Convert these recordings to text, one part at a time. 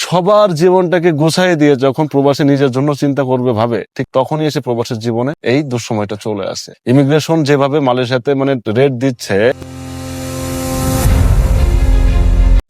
সবার জীবনটাকে গুছাই দিয়ে যখন প্রবাসী নিজের জন্য চিন্তা করবে, ভাবে, ঠিক তখনই এসে প্রবাসের জীবনে এই দুঃসময়টা চলে আসে। ইমিগ্রেশন যেভাবে মালয়েশিয়াতে মানে রেট দিচ্ছে,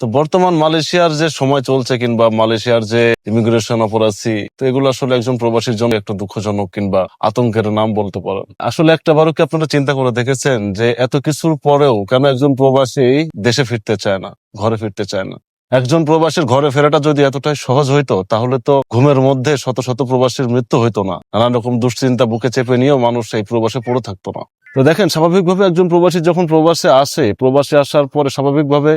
তো বর্তমান মালয়েশিয়ার যে সময় চলছে কিংবা মালয়েশিয়ার যে ইমিগ্রেশন অপরাধী, তো এগুলো আসলে একজন প্রবাসীর জন্য একটা দুঃখজনক কিংবা আতঙ্কের নাম বলতে পারেন। আসলে একটা বারও কি আপনারা চিন্তা করে দেখেছেন যে এত কিছুর পরেও কেন একজন প্রবাসী দেশে ফিরতে চায় না, ঘরে ফিরতে চায় না? একজন প্রবাসীর ঘরে ফেরাটা যদি এতটাই সহজ হইতো, তাহলে তো ঘুমের মধ্যে শত শত প্রবাসীর মৃত্যু হইতো না। নানান রকম দুশ্চিন্তা বুকে চেপে নিয়েও মানুষ এই প্রবাসে পড়ে থাকতো না। তো দেখেন, স্বাভাবিকভাবে একজন প্রবাসী যখন প্রবাসে আসে, প্রবাসে আসার পরে স্বাভাবিকভাবে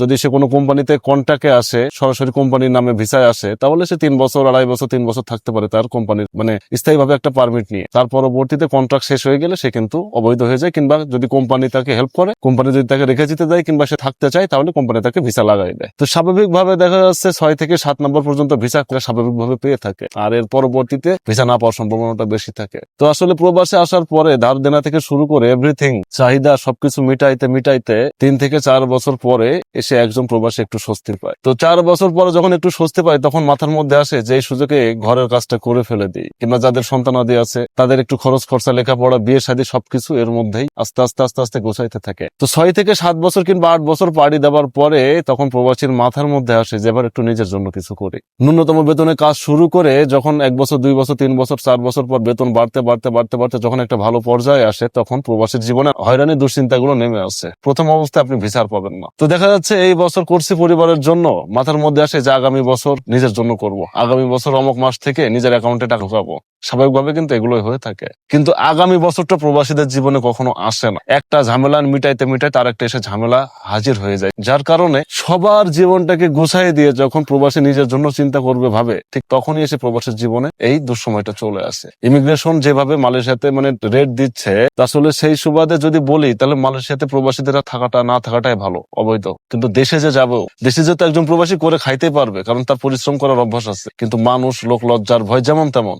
যদি সে কোনো কোম্পানিতে কন্ট্যাক্টে আসে, সরাসরি কোম্পানির নামে ভিসায় আসে, তাহলে সে তিন বছর, আড়াই বছর, তিন বছর থাকতে পারে তার কোম্পানির মানে স্থায়ীভাবে একটা পারমিট নিয়ে। তার পরবর্তীতে কন্ট্রাক্ট শেষ হয়ে গেলে সে কিন্তু অবৈধ হয়ে যায়, কিংবা যদি কোম্পানি তাকে হেল্প করে কোম্পানি যদি তাকে রেখে যেতে দেয়, কিংবা সে থাকতে চায়, তাহলে কোম্পানি তাকে ভিসা লাগাই দেয়। তো স্বাভাবিকভাবে দেখা যাচ্ছে ছয় থেকে সাত নম্বর পর্যন্ত ভিসা স্বাভাবিকভাবে পেয়ে থাকে, আর এর পরবর্তীতে ভিসা না পাওয়ার সম্ভাবনাটা বেশি থাকে। তো আসলে প্রবাসে আসার পরে ধার দেনা থেকে শুরু করে এভরিথিং চাহিদা সবকিছু মিটাইতে মিটাইতে তিন থেকে চার বছর পরে এসে একজন প্রবাসী একটু স্বস্তি পায়। তো চার বছর পরে যখন একটু স্বস্তি পায় তখন মাথার মধ্যে আসে যে সুযোগে ঘরের কাজটা করে ফেলে দিই। কিংবা যাদের সন্তানাদি আছে, তাদের একটু খরচ খরচা, লেখাপড়া, বিয়ে শাদী সবকিছু এর মধ্যেই আস্তে আস্তে আস্তে আস্তে গোছাইতে থাকে। তো ছয় থেকে সাত বছর কিংবা আট বছর পাড়ি দেওয়ার পরে তখন প্রবাসীর মাথার মধ্যে আসে যে এবার একটু নিজের জন্য কিছু করি। ন্যূনতম বেতনে কাজ শুরু করে যখন এক বছর, দুই বছর, তিন বছর, চার বছর পর বেতন বাড়তে বাড়তে বাড়তে বাড়তে যখন একটা ভালো পর্যায়ে আসে, তখন প্রবাসীর জীবনে হয়রানি দুশ্চিন্তাগুলো নেমে আসছে। প্রথম অবস্থায় আপনি ভিসার পাবেন না। তো দেখা যাচ্ছে এই বছর করছি পরিবারের জন্য, মাথার মধ্যে আসে যে আগামী বছর নিজের জন্য করব। আগামী বছর অমক মাস থেকে নিজের অ্যাকাউন্টে টাকা ঢুকাবো। স্বাভাবিকভাবে কিন্তু এগুলোই হয়ে থাকে। কিন্তু আগামী বছরটা প্রবাসীদের জীবনে কখনো আসে না। একটা ঝামেলা মিটাইতে মিটাইতে আর একটা এসে ঝামেলা হাজির হয়ে যায়। যার কারণে সবার জীবনটাকে গুছাই দিয়ে যখন প্রবাসী নিজের জন্য চিন্তা করবে, ভাবে, ঠিক তখনই এসে প্রবাসীর জীবনে এই দুঃসময়টা চলে আসে। ইমিগ্রেশন যেভাবে মালয়েশিয়াতে মানে রেট দিচ্ছে আসলে সেই সুবাদে যদি বলি, তাহলে মালয়েশিয়াতে প্রবাসীদের থাকাটা, না থাকাটাই ভালো, অবৈধ। কিন্তু দেশে যে যাব দেশে যেহেতু একজন প্রবাসী করে খাইতে পারবে, কারণ তার পরিশ্রম করার অভ্যাস আছে। কিন্তু মানুষ, লোক লজ্জার ভয় যেমন তেমন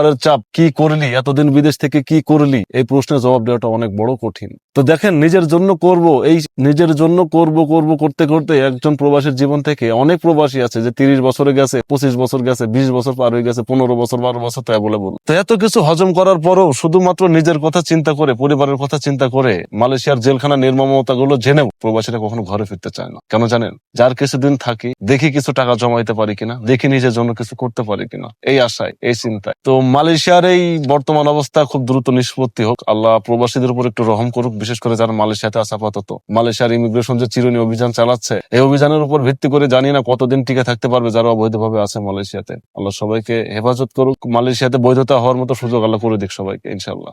পরিবারের চাপ, কি করলি? এতদিন বিদেশ থেকে কি করলি? এই প্রশ্নের জবাব দেওয়াটা অনেক বড় কঠিন। তো দেখেন, নিজের জন্য করব, এই নিজের জন্য করব করব, করতে করতে একজন প্রবাসীর জীবন থেকে অনেক প্রবাসী আছে যে তিরিশ বছরে গেছে, পঁচিশ বছর গেছে, বিশ বছর পার হয়ে গেছে, পনেরো বছর, বারো বছর তো অ্যাভেলেবল তো এত কিছু হজম করার পরেও শুধুমাত্র নিজের কথা চিন্তা করে, পরিবারের কথা চিন্তা করে মালয়েশিয়ার জেলখানা নির্মমতা গুলো জেনেও প্রবাসীরা কখনো ঘরে ফিরতে চায় না। কেন জানেন? যার কিছুদিন থাকি, দেখি কিছু টাকা জমাইতে পারি কিনা, দেখি নিজের জন্য কিছু করতে পারি কিনা। এই আশায়, এই চিন্তায়। তো মালয়েশিয়ার এই বর্তমান অবস্থা খুব দ্রুত নিষ্পত্তি হোক। আল্লাহ প্রবাসীদের উপর একটু রহম করুক, বিশেষ করে যারা মালয়েশিয়াতে আছে আপাতত। মালয়েশিয়ার ইমিগ্রেশন যে চিরুনি অভিযান চালাচ্ছে, এই অভিযানের উপর ভিত্তি করে জানি না কতদিন টিকে থাকতে পারবে যারা অবৈধভাবে আছে মালয়েশিয়াতে। আল্লাহ সবাইকে হেফাজত করুক। মালয়েশিয়াতে বৈধতা হওয়ার মতো সুযোগ আল্লাহ করে দিক সবাইকে ইনশাল্লাহ